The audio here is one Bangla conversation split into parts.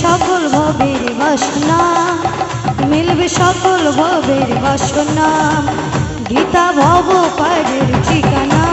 সকল ভবের বাসনা মিলবে সকল ভবের বাসনা। গীতা ভব পায়ের ঠিকানা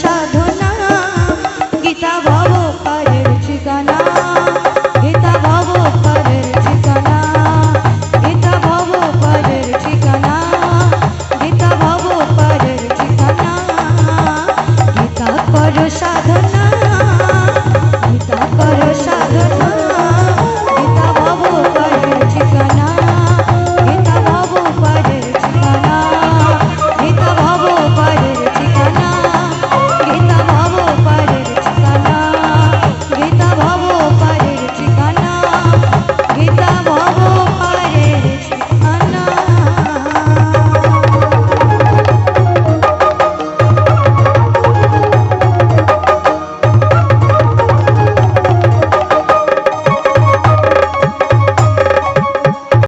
সাধু